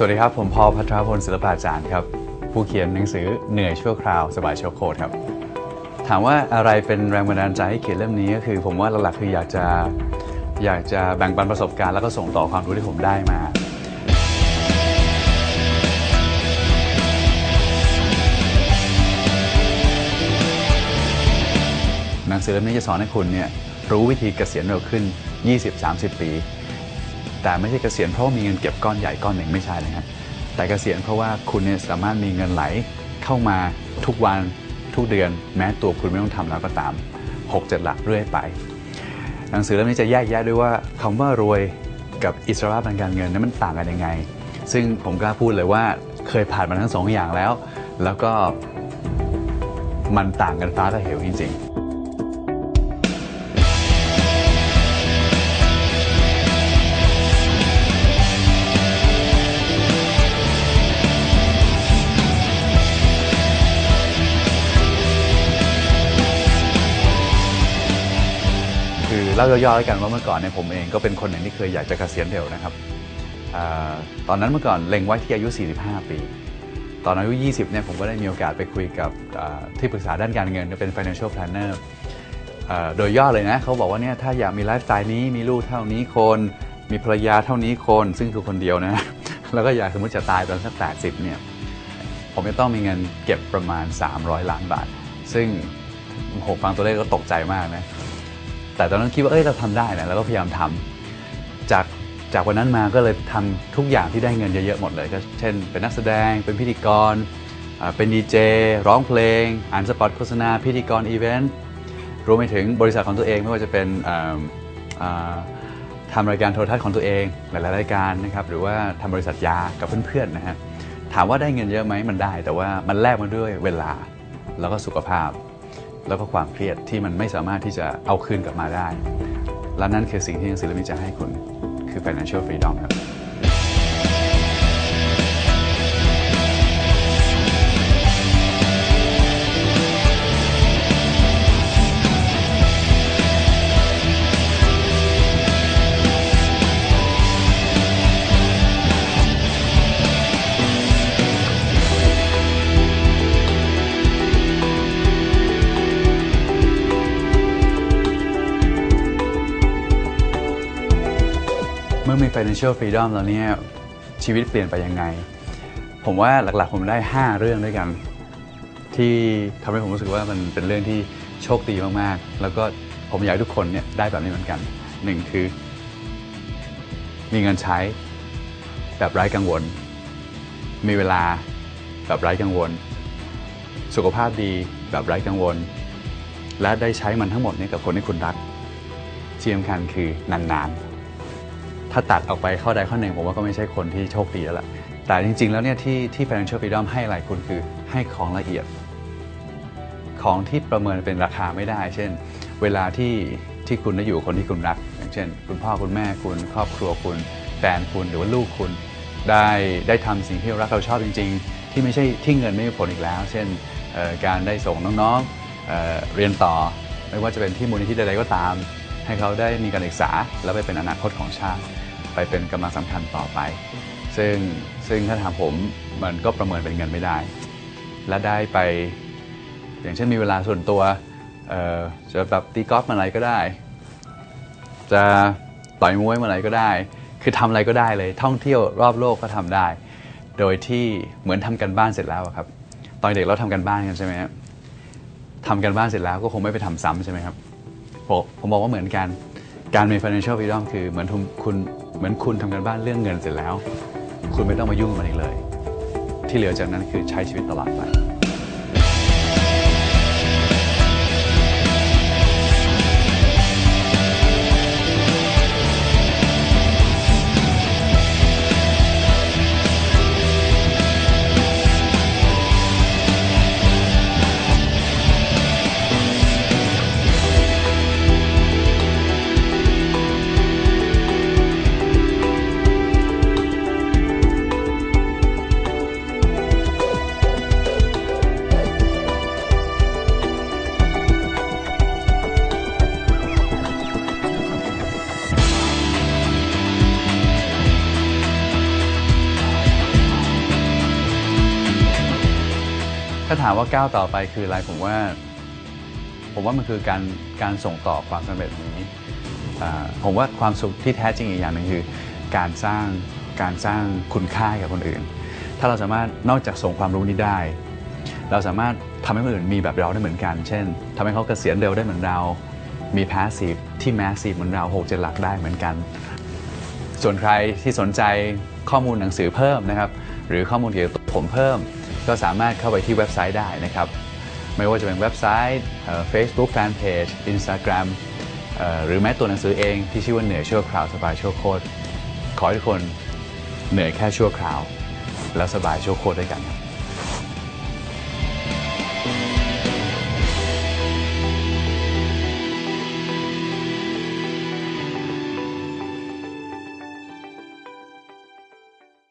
สวัสดีครับ ผมพอพัทรพลศิลปาจารย์ครับ ผู้เขียนหนังสือเหนื่อยชั่วคราวสบายชั่วโคตรครับ ถามว่าอะไรเป็นแรงบันดาลใจให้เขียนเล่มนี้ก็คือ ผมว่าหลักๆคืออยากจะอยากจะแบ่งปันประสบการณ์แล้วก็ส่งต่อความรู้ที่ผมได้มาหนังสือเล่มนี้จะสอนให้คุณเนี่ยรู้วิธีเกษียณเร็วขึ้น 20-30 ปี แต่ไม่ใช่เกษียณเพราะามีเงินเก็บก้อนใหญ่ก้อนหนึ่งไม่ใช่นะครับแต่เกษียณเพราะว่าคุณเนี่ยสามารถมีเงินไหลเข้ามาทุกวันทุกเดือน แม้ตัวคุณไม่ต้องทำแล้วก็ตาม 6-7 หลักเรื่อยไป หนังสือเล่มนี้จะแยกแยะด้วยว่าคำว่ารวยกับอิสระทางการเงินนั้นมันต่างกันยังไง ซึ่งผมกล้าพูดเลยว่าเคยผ่านมาทั้งสองอย่างแล้ว แล้วก็มันต่างกันฟ้ากับเหวจริงๆ เล่าย่อๆแล้วกันว่าเมื่อก่อนเนี่ยผมเองก็เป็นคนหนึ่งที่เคยอยากจะเกษียณเร็วนะครับอาตอนนั้นเมื่อก่อนเล็งไว้ที่อายุ 45 ปี ตอนอายุ 20 เนี่ยผมก็ได้มีโอกาสไปคุยกับอ่าที่ปรึกษาด้านการเงินเป็น financial planner อ่าโดยย่อเลยนะเขาบอกว่าเนี่ยถ้าอยากมีไลฟ์สไตล์นี้มีลูกเท่านี้คน มีภรรยาเท่านี้คน ซึ่งคือคนเดียวนะ แล้วก็อยากสมมติจะตายตอนสัก 80 เนี่ยผมจะต้องมีเงินเก็บประมาณ 300 ล้านบาท ซึ่งผมฟังตัวเลขก็ตกใจมากนะ แต่ตอนนั้นคิดว่าเอ้ยเราทำได้นะแล้วก็พยายามทำจากจากวันนั้นมาก็เลยทำทุกอย่างที่ได้เงินเยอะๆหมดเลยก็เช่น เป็นนักแสดงเป็นพิธีกร เป็นดีเจร้องเพลงอ่านสปอตโฆษณา พิธีกรอีเวนต์รวมไปถึงบริษัทของตัวเองไม่ว่าจะเป็นอ่าอ่าทำรายการโทรทัศน์ของตัวเองหลายๆรายการนะครับหรือว่าทำบริษัทยากับเพื่อนๆนะฮะถามว่าได้เงินเยอะไหมมันได้ แต่ว่ามันแลกมาด้วยเวลาแล้วก็สุขภาพ แล้วก็ความเครียดที่มันไม่สามารถที่จะเอาคืนกลับมาได้ และนั่นคือสิ่งที่หนังสือเล่มนี้จะให้คุณคือ financial freedom ครับ มี financial freedom แล้วเนี่ยชีวิตเปลี่ยนไปยังไง ผมว่าหลักๆผมได้ 5 เรื่องด้วยกัน ที่ทำให้ผมรู้สึกว่ามันเป็นเรื่องที่โชคดีมากๆ แล้วก็ผมอยากให้ทุกคนเนี่ยได้แบบนี้เหมือนกันหนึ่งคือ มีเงินใช้แบบไร้กังวล มีเวลาแบบไร้กังวล สุขภาพดีแบบไร้กังวล และได้ใช้มันทั้งหมดนี่ยกับคนที่คุณรักที่สำคัญคือนานๆ ถ้าตัดออกไปข้อใดข้อหนึ่งผมว่าก็ไม่ใช่คนที่โชคดีแล้วล่ะแต่จริง ๆ แล้วเนี่ยที่ที่ Financial Freedom ให้อะไรคุณคือให้ของละเอียด ของที่ประเมินเป็นราคาไม่ได้ เช่น เวลาที่ที่คุณได้อยู่คนที่คุณรัก อย่างเช่น คุณพ่อคุณแม่คุณครอบครัวคุณแฟนคุณหรือว่าลูกคุณได้ได้ทำสิ่งที่รารักเราชอบจริง ๆ ที่ไม่ใช่ที่เงินไม่มีผลอีกแล้ว เช่นการได้ส่งน้องๆเเรียนต่อ ไม่ว่าจะเป็นที่มูลนิธิใดๆก็ตาม ให้เขาได้มีการศึกษา แล้วไปเป็นอนาคตของชาติ ไปเป็นกำลังสำคัญต่อไป ซึ่งซึ่งถ้าถามผมมันก็ประเมินเป็นเงินไม่ได้ และได้ไป อย่างเช่นมีเวลาส่วนตัวจะแบบตีกอล์ฟเมื่อไรก็ได้ จะต่อยมวยเมื่อไรก็ได้ คือทำอะไรก็ได้เลยท่องเที่ยวรอบโลกก็ทำได้ โดยที่เหมือนทำกันบ้านเสร็จแล้วครับ ตอนเด็กเราทำกันบ้านกันใช่ไหมครับทำกันบ้านเสร็จแล้วก็คงไม่ไปทำซ้ำใช่ไหมครับ ผมบอกว่าเหมือนกัน การมี financial freedom คือเหมือนคุณเหมือนคุณทำกันบ้านเรื่องเงินเสร็จแล้ว คุณไม่ต้องมายุ่งมันอีกเลย ที่เหลือจากนั้นคือใช้ชีวิตตลอดไป ถ้าถามว่าก้าวต่อไปคืออะไรผมว่า ผมว่ามันคือการการส่งต่อความสำเร็จนี้ผมว่าความสุขที่แท้จริงอีกอย่างหนึ่งคือ การสร้างการสร้างคุณค่ากับคนอื่น ถ้าเราสามารถนอกจากส่งความรู้นี้ได้ เราสามารถทำให้คนอื่นมีแบบเราได้เหมือนกัน เช่นทำให้เขาเกษียณเร็วได้เหมือนเรา มี passive ที่ massive เหมือนเรา6 7หลักได้เหมือนกัน ส่วนใครที่สนใจข้อมูลหนังสือเพิ่มนะครับ หรือข้อมูลเกี่ยวกับผมเพิ่ม ก็สามารถเข้าไปที่เว็บไซต์ได้นะครับ ไม่ว่าจะเป็นเว็บไซต์เอ่อ Facebook Fanpage Instagram เอ่อหรือแม้ตัวหนังสือเองที่ชื่อว่าเหนื่อยชั่วคราวสบายชั่วโคตรขอให้ทุกคนเหนื่อยแค่ชั่วคราว แล้วสบายชั่วโคตรด้วยกันครับ